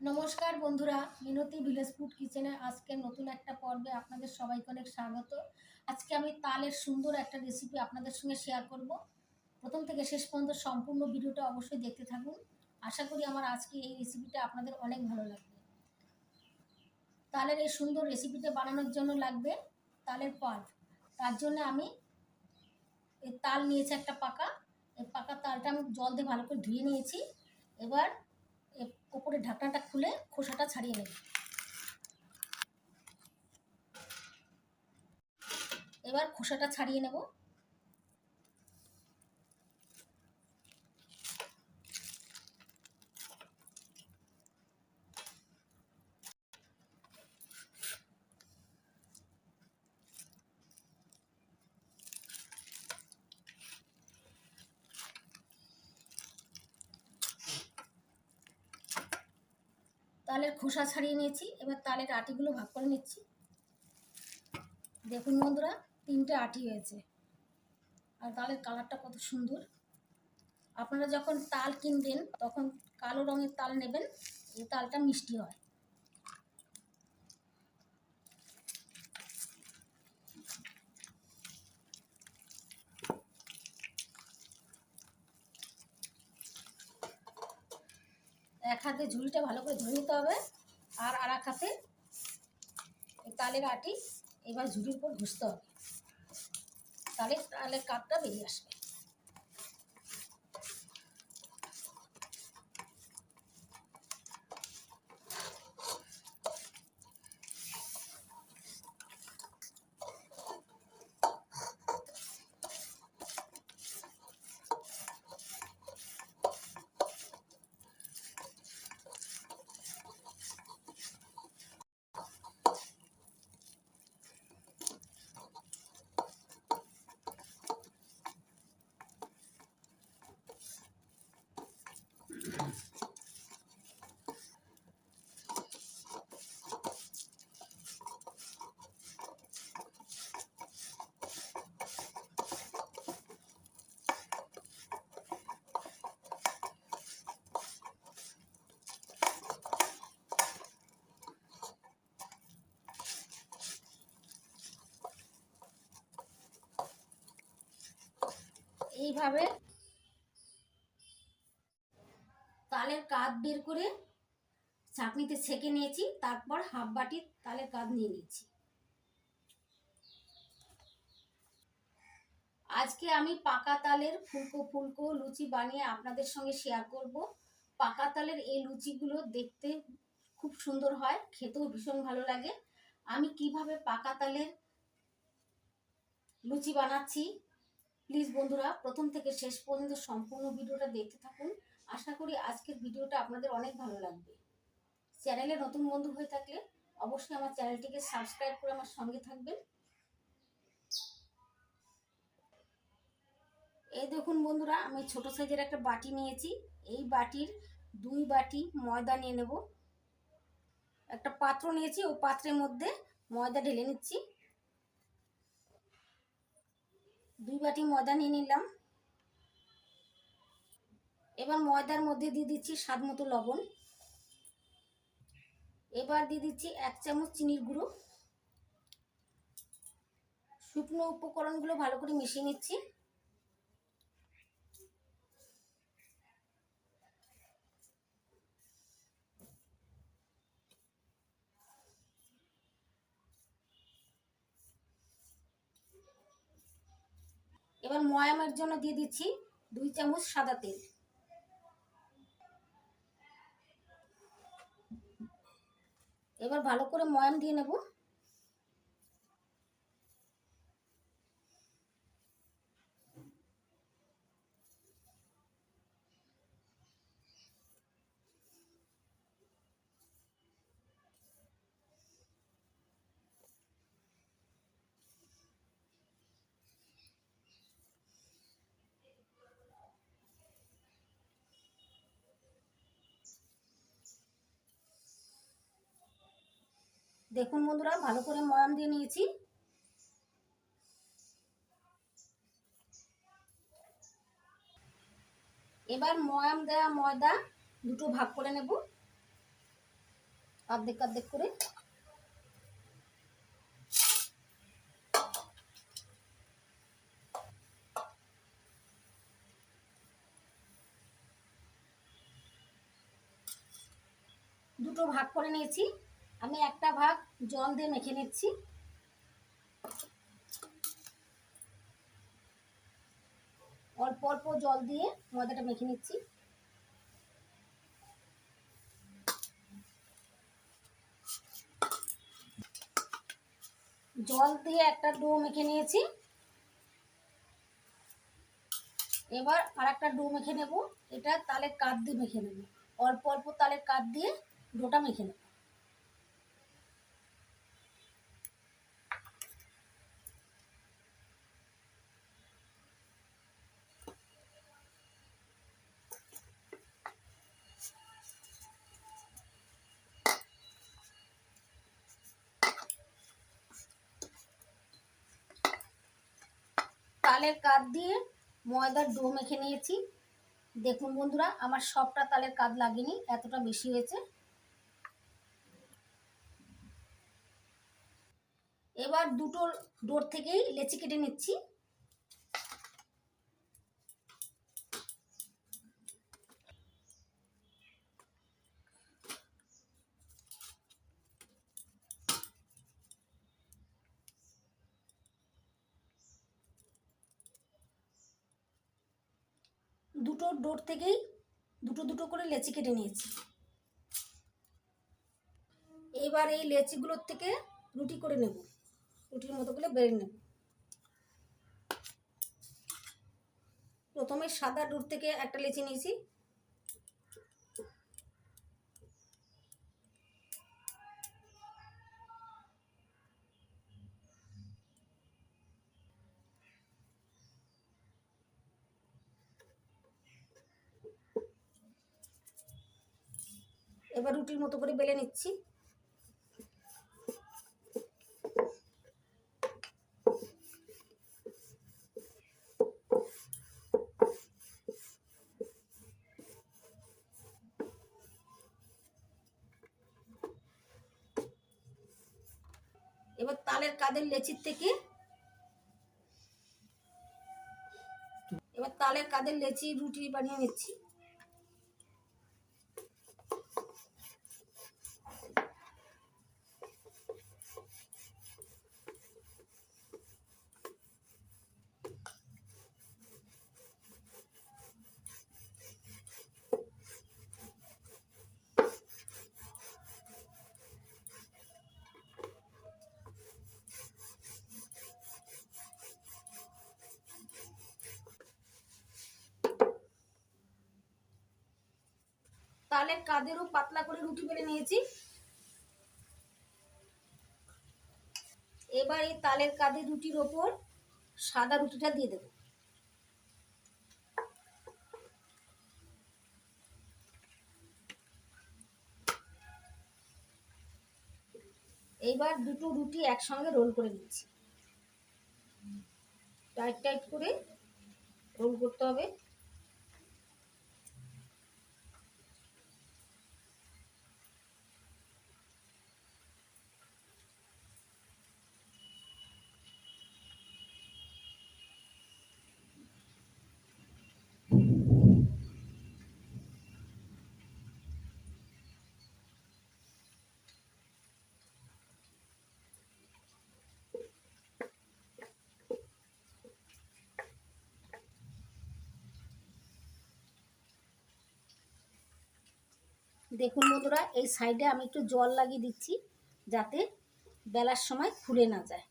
নমস্কার বন্ধুরা, মিনতি village food কিচেনে আজকে নতুন একটা পর্বে আপনাদের সবাইকে অনেক স্বাগত। আজকে আমি তালের সুন্দর একটা রেসিপি আপনাদের সঙ্গে শেয়ার করব। প্রথম থেকে শেষ পর্যন্ত সম্পূর্ণ ভিডিওটা অবশ্যই দেখতে থাকুন। আশা করি আমার আজকে এই রেসিপিটা আপনাদের অনেক ভালো লাগবে। তালের এই সুন্দর রেসিপিটা বানানোর জন্য লাগবে তালের পাল্প তার জন্য আমি এই তাল নিয়েছি একটা পাকা। এই পাকা তালটা আমি জল দিয়ে ভালো করে ধুয়ে নিয়েছি। এবার এ- ওপরে ঢাকনাটা খুলে খোসাটা ছাড়িয়ে নেব। এবার খোসাটা ছাড়িয়ে নেব। তালের খোসা ছাড়িয়ে নিয়েছি। এবার তালের আটিগুলো ভাগ করে নিচ্ছি। দেখুন বন্ধুরা, তিনটে আটি হয়েছে। আর তালের কালারটা কত সুন্দর। আপনারা যখন তাল কিনবেন, তখন কালো রঙের তাল নেবেন, এই তালটা মিষ্টি হয়। এক হাতে ঝুড়িটা ভালো করে ধরে নিতে হবে আর আর এক হাতে তালের আটি এবার ঝুড়ির উপর ঘুষতে হবে। তালের তালের কাপটা বেরিয়ে আসবে। এইভাবে। তালের কাঁধ বের করে চাটনিতে ছেঁকে নিয়েছি, তারপর হাফ বাটি তালের কাঁধ নিয়ে নিয়েছি। আজকে আমি পাকা তালের ফুলকো ফুলকো লুচি বানিয়ে আপনাদের সঙ্গে শেয়ার করব। পাকা তালের এই লুচিগুলো দেখতে খুব সুন্দর হয়, খেতেও ভীষণ ভালো লাগে। আমি কীভাবে পাকা তালের লুচি বানাচ্ছি প্লিজ বন্ধুরা, প্রথম থেকে শেষ পর্যন্ত সম্পূর্ণ ভিডিওটা দেখতে থাকুন। আশা করি আজকের ভিডিওটা আপনাদের অনেক ভালো লাগবে। চ্যানেলে নতুন বন্ধু হয়ে থাকলে অবশ্যই আমার চ্যানেলটিকে সাবস্ক্রাইব করে আমার সঙ্গে থাকবেন। এই দেখুন বন্ধুরা, আমি ছোট সাইজের একটা বাটি নিয়েছি। এই বাটির দুই বাটি ময়দা নিয়ে নেব। একটা পাত্র নিয়েছি, ও পাত্রের মধ্যে ময়দা ঢেলে নিচ্ছি। দুই বাটি ময়দা নিয়ে নিলাম। এবার ময়দার মধ্যে দিয়ে দিচ্ছি স্বাদ মতো লবণ। এবার দিয়ে দিচ্ছি এক চামচ চিনির গুঁড়ো। শুকনো উপকরণগুলো ভালো করে মিশিয়ে নিচ্ছি। এবার ময়ামের জন্য দিয়ে দিচ্ছি দুই চামচ সাদা তেল। এবার ভালো করে ময়াম দিয়ে নেব। দেখুন বন্ধুরা, ভালো করে ময়াম দিয়ে নিয়েছি। এবার ময়াম দেওয়া ময়দা দুটো ভাগ করে নেব, অর্ধেক অর্ধেক করে। দুটো ভাগ করে নিয়েছি। আমি একটা ভাগ জল দিয়ে মেখে নিচ্ছি। অল্প অল্প জল দিয়ে ময়দাটা মেখে নিচ্ছি। জল দিয়ে একটা ডো মেখে নিয়েছি। এবার আর একটা ডো মেখে নেব। এটা তালের কাঠ দিয়ে মেখে নেব। অল্প অল্প তালের কাঠ দিয়ে ডোটা মেখে নেব। তালের কাঠ দিয়ে ময়দার ডো মেখে নিয়েছি। দেখুন বন্ধুরা, আমার সবটা তালের কাঠ লাগেনি, এতটা বেশি হয়েছে। এবার দুটো ডোর থেকেই লেচি কেটে নিচ্ছি। দুটো ডোর থেকেই দুটো দুটো করে লেচি কেটে নিয়েছি। এবার এই লেচিগুলোর থেকে রুটি করে নেব। রুটির মতো করে বেড়ে নেব। প্রথমে সাদা ডোর থেকে একটা লেচি নিয়েছি। এবার রুটির মতো করে বেলে নিচ্ছি। এবার তালের কাদের লেচির থেকে এবার তালের কাদের লেচি রুটি বানিয়ে নিচ্ছি। তালের কাদেরও পাতলা করে রুটি বেলে নিয়েছি। এবার এই তালের কাদের রুটির ওপর সাদা রুটিটা দিয়ে দেবো। এইবার দুটো রুটি একসঙ্গে রোল করে নিচ্ছি। টাইট টাইট করে রোল করতে হবে। দেখুন বন্ধুরা, এই সাইডে আমি একটু জল লাগিয়ে দিচ্ছি যাতে বেলার সময় ফুলে না যায়।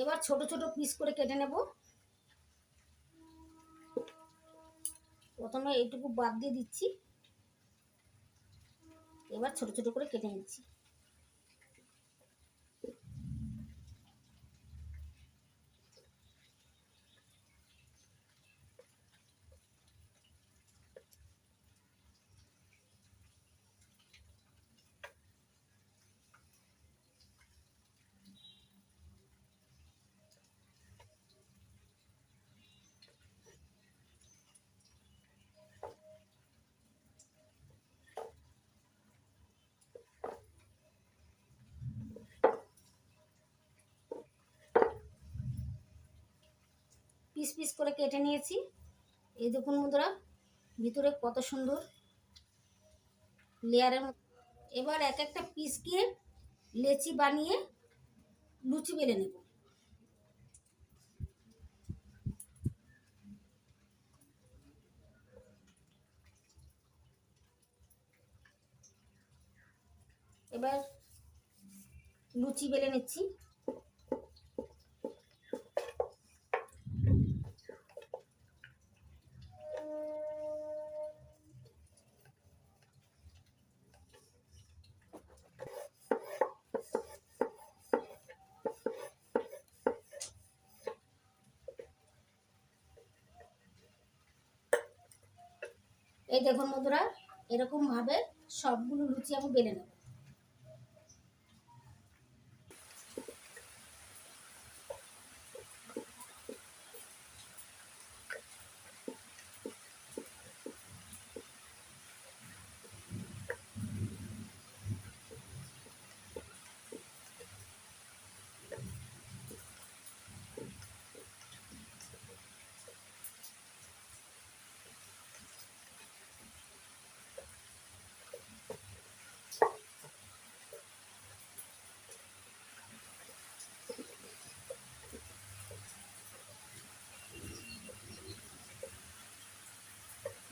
এবার ছোট ছোট পিস করে কেটে নেব। প্রথমে এইটুকু বাদ দিয়ে দিচ্ছি। এবার ছোট ছোট করে কেটে নিচ্ছি। পিস পিস করে কেটে নিয়েছি। এই দেখুন বন্ধুরা, ভিতরে কত সুন্দর লেয়ারের এবার এক একটা পিসকে লেচি বানিয়ে লুচি বেলে নেব। এবার লুচি বেলে নিচ্ছি। এই দেখুন বন্ধুরা এরকম ভাবে সবগুলো লুচি আমি বেলে নেব।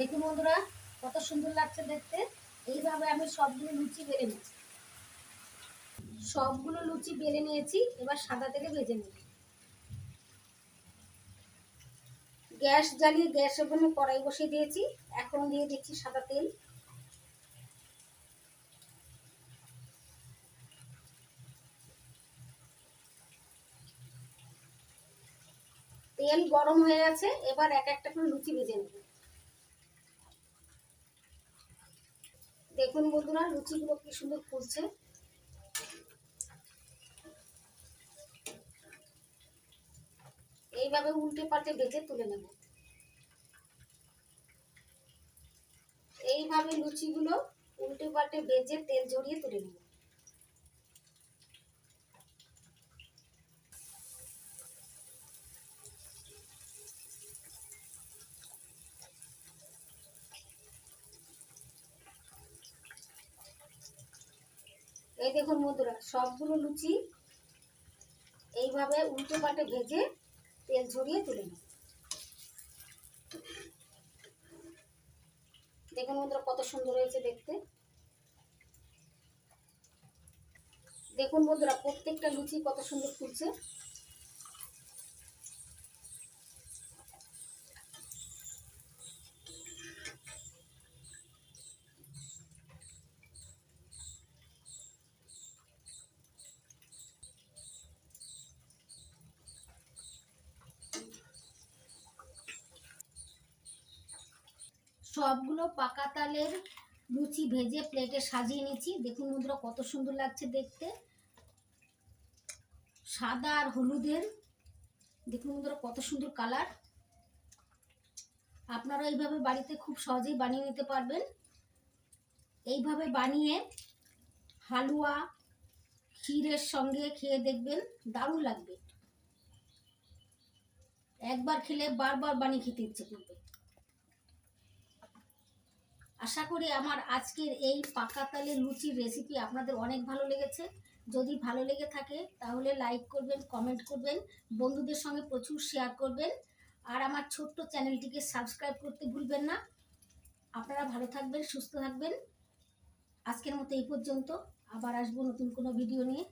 দেখুন বন্ধুরা, কত সুন্দর লাগছে দেখতে। এইভাবে আমি সবগুলো লুচি বেলে নিয়েছি। সবগুলো লুচি বেলে নিয়েছি, এবার সাদা তেলে ভেজে নেব। গ্যাস জ্বালিয়ে গ্যাস ওভেনে কড়াই বসিয়ে দিয়েছি, এখন দিয়ে দিচ্ছি সাদা তেল। তেল গরম হয়ে গেছে, এবার এক একটা করে লুচি ভেজে নেব। দেখুন বন্ধুরা, লুচিগুলো কি সুন্দর ফুলছে। এইভাবে উল্টে পাল্টে ভেজে তুলে নেব। এইভাবে লুচিগুলো উল্টে পাল্টে ভেজে তেল জড়িয়ে তুলে নেব। এই দেখুন বন্ধুরা, সবগুলো লুচি এইভাবে উল্টো পাটে ভেজে তেল ঝরিয়ে তুলে নেব দেখুন বন্ধুরা, কত সুন্দর হয়েছে দেখতে। দেখুন বন্ধুরা, প্রত্যেকটা লুচি কত সুন্দর ফুলছে। সবগুলো পাকা তালের লুচি ভেজে প্লেটে সাজিয়ে নিচ্ছি। দেখুন বন্ধুরা, কত সুন্দর লাগছে দেখতে। সাদা আর হলুদের, দেখুন বন্ধুরা, কত সুন্দর কালার আপনারা এইভাবে বাড়িতে খুব সহজেই বানিয়ে নিতে পারবেন। এইভাবে বানিয়ে হালুয়া, ক্ষীরের সঙ্গে খেয়ে দেখবেন দারুণ লাগবে। একবার খেলে বারবার বানিয়ে খেতে ইচ্ছে করবে। আশা করি আমার আজকের এই পাকা তালের লুচির রেসিপি আপনাদের অনেক ভালো লেগেছে। যদি ভালো লেগে থাকে, তাহলে লাইক করবেন কমেন্ট করবেন, বন্ধুদের সঙ্গে প্রচুর শেয়ার করবেন। আর আমার ছোট্ট চ্যানেলটিকে সাবস্ক্রাইব করতে ভুলবেন না। আপনারা ভালো থাকবেন, সুস্থ থাকবেন। আজকের মতো এই পর্যন্ত। আবার আসব নতুন কোনো ভিডিও নিয়ে।